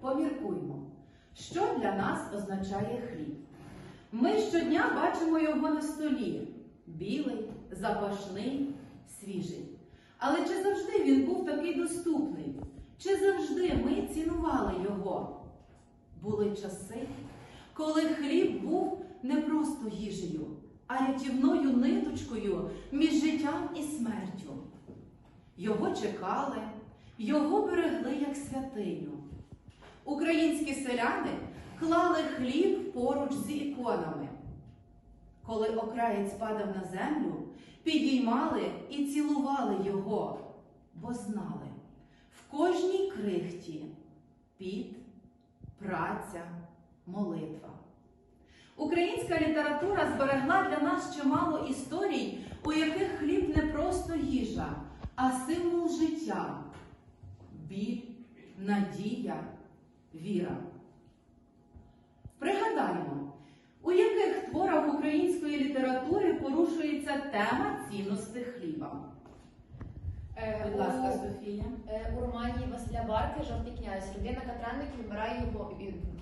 поміркуймо, що для нас означає хліб. Ми щодня бачимо його на столі білий, запашний, свіжий. Але чи завжди він був такий доступний? Чи завжди ми цінували його? Були часи, коли хліб був не просто їжею, а рятівною ниточкою між життям і смертю. Його чекали, його берегли як святиню. Українські селяни клали хліб поруч з іконами. Коли окраєць падав на землю, підіймали і цілували його, бо знали, в кожній крихті піт, праця, молитва. Українська література зберегла для нас чимало історій, у яких хліб не просто їжа, а символ життя, біль, надія, віра. Пригадаємо, у яких творах української літератури порушується тема цінності хліба. Е, Будь ласка, у- Софія. Е, У романі Василя Барки Жовтий князь людина Катранник вмирає, його-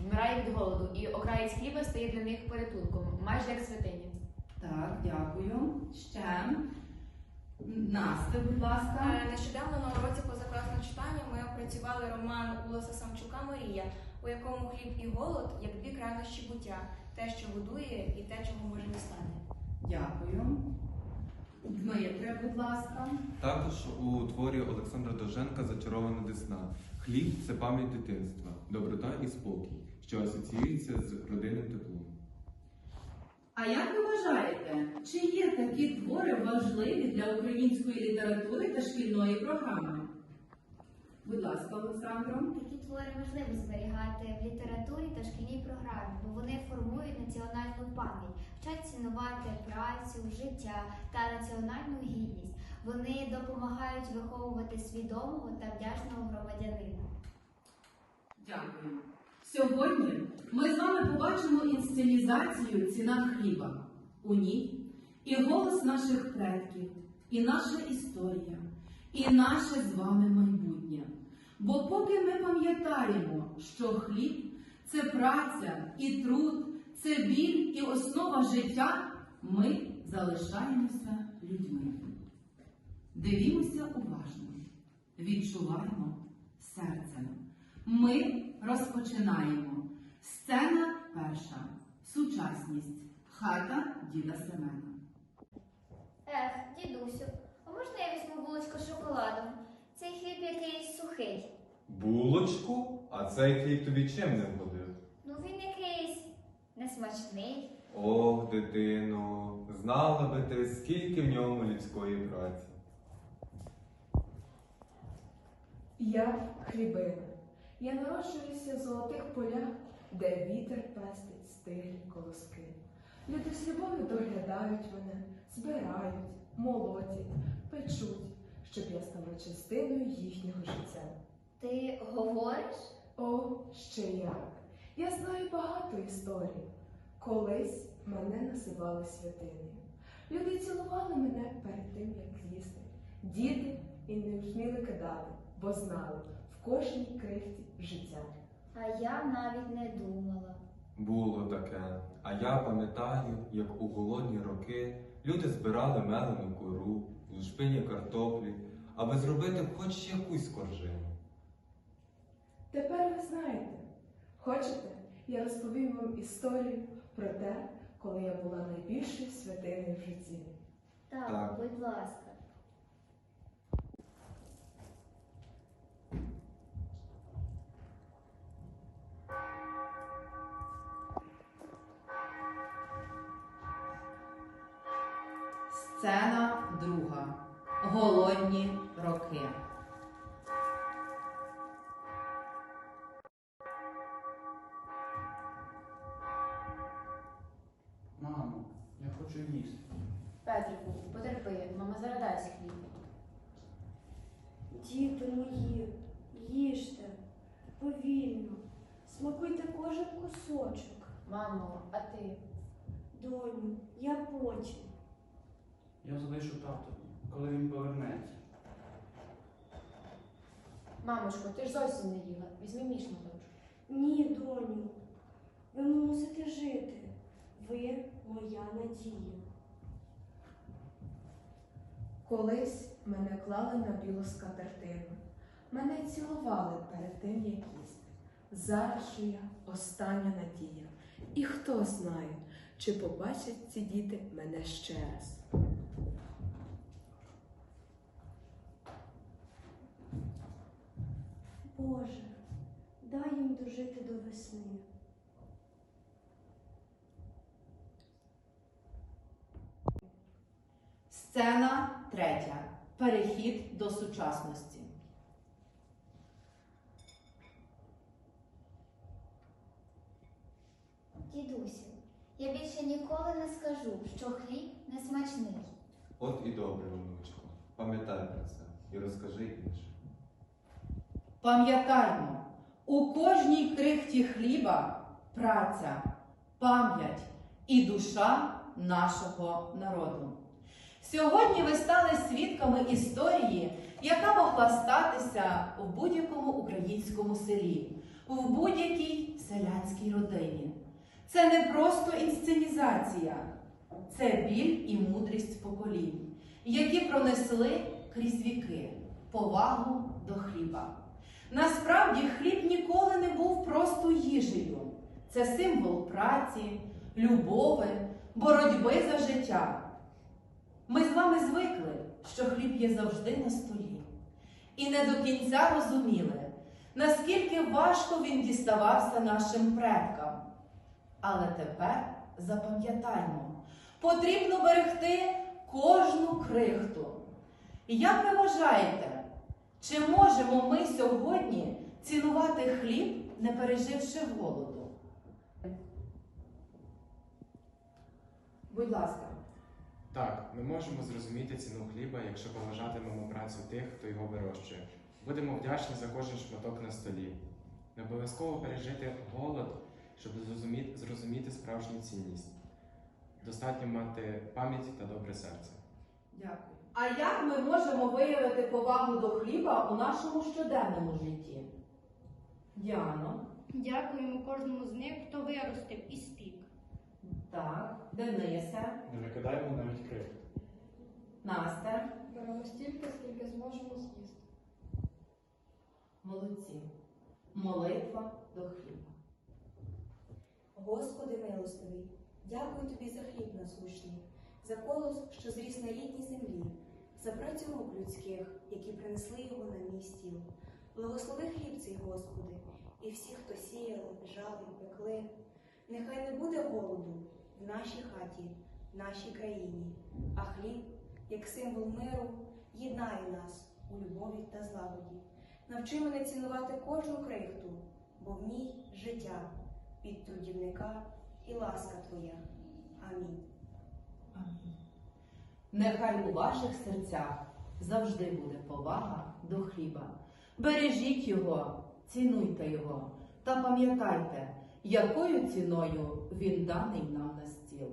вмирає від голоду, і окраєць хліба стає для них порятунком, майже як святиня. Так, дякую. Ще. Настя, будь ласка. Е, Нещодавно на уроці позакласного читання ми опрацювали роман Улоса Самчука Марія, у якому хліб і голод як дві крайнощі буття, те, що будує, і те, чого може не стане. Дякую. Дмитре, будь ласка. Також у творі Олександра Довженка Зачарована десна. Хліб це пам'ять дитинства, доброта і спокій, що асоціюється з родинним теплом. А як ви вважаєте, чи є такі твори важливі для української літератури та шкільної програми? Будь ласка, Олександро. Такі твори важливо зберігати в літературі та шкільній програмі, бо вони формують національну пам'ять, вчать цінувати працю, життя та національну гідність. Вони допомагають виховувати свідомого та вдячного громадянина. Дякую. Сьогодні ми з вами побачимо інсценізацію ціна хліба. У ній і голос наших предків, і наша історія, і наше з вами майбутнє. Бо поки ми пам'ятаємо, що хліб це праця і труд, це біль і основа життя, ми залишаємося людьми. Дивімося уважно, відчуваємо серцем. Ми розпочинаємо. Сцена перша. Сучасність. Хата діда Семена. Ех, дідусю, а можна я візьму булочку з шоколадом? Цей хліб якийсь сухий. Булочку? А цей хліб тобі чим не вгодив? Ну він якийсь несмачний. Ох, дитино, знала би ти, скільки в ньому людської праці. Я хлібина. Я народжуюся в золотих полях, де вітер пестить стиглі колоски. Люди з любов'ю доглядають мене, збирають, молотять, печуть, щоб я стала частиною їхнього життя. Ти говориш? О, ще як! Я знаю багато історій. Колись мене називали святинею. Люди цілували мене перед тим, як їсти. Діти і не вміли кидати, бо знали кожній крихті життя. А я навіть не думала. Було таке. А я пам'ятаю, як у голодні роки люди збирали мелену кору, лушпині картоплі, аби зробити хоч якусь коржину. Тепер ви знаєте. Хочете, я розповім вам історію про те, коли я була найбільшою святиною в житті. Так, Так. будь ласка. Сцена друга. Голодні роки. Мамо, я хочу їсти. Петрику, потерпи, мама зараз хліб. Діти мої, їжте повільно, смакуйте кожен кусочок. Мамо, а ти? Доню, я потім. Я залишу татові, коли він повернеться. Мамочко, ти ж зовсім не їла. Візьми мій шматочок. Ні, доню. Ви мусите жити. Ви моя надія. Колись мене клали на білу скатертину. Мене цілували перед тим, як їсти. Зараз же я остання надія. І хто знає, чи побачать ці діти мене ще раз. Боже, дай їм дожити до весни. Сцена третя. Перехід до сучасності. Дідусю, я більше ніколи не скажу, що хліб не смачний. От і добре, онучко. Пам'ятай про це і розкажи іншим. Пам'ятаймо, у кожній крихті хліба праця, пам'ять і душа нашого народу. Сьогодні ви стали свідками історії, яка могла статися в будь-якому українському селі, в будь-якій селянській родині. Це не просто інсценізація, це біль і мудрість поколінь, які пронесли крізь віки повагу до хліба. Насправді хліб ніколи не був просто їжею. Це символ праці, любови, боротьби за життя. Ми з вами звикли, що хліб є завжди на столі. І не до кінця розуміли, наскільки важко він діставався нашим предкам. Але тепер запам'ятаймо, потрібно берегти кожну крихту. Як ви вважаєте, чи можемо ми сьогодні цінувати хліб, не переживши голоду? Будь ласка. Так, ми можемо зрозуміти ціну хліба, якщо поважатимемо працю тих, хто його вирощує. Будемо вдячні за кожен шматок на столі. Не обов'язково пережити голод, щоб зрозуміти, зрозуміти справжню цінність. Достатньо мати пам'ять та добре серце. Дякую. А як ми можемо виявити повагу до хліба у нашому щоденному житті? Діано. Дякуємо кожному з них, хто виростив і спік. Так, Денисе, Не викидаємо навіть крихт. Настя. Беремо стільки, скільки зможемо з'їсти. Молодці. Молитва до хліба. Господи милостивий, дякую тобі за хліб насущний, за колос, що зріс на рідній землі, за працю рук людських, які принесли його на мій стіл. Благослови хліб цей, Господи, і всі, хто сіяли, жали, пекли. Нехай не буде голоду в нашій хаті, в нашій країні, а хліб, як символ миру, єднає нас у любові та злагоді. Навчи мене цінувати кожну крихту, бо в ній життя від трудівника і ласка Твоя. Амінь. Нехай у ваших серцях завжди буде повага до хліба. Бережіть його, цінуйте його та пам'ятайте, якою ціною він даний нам на стіл.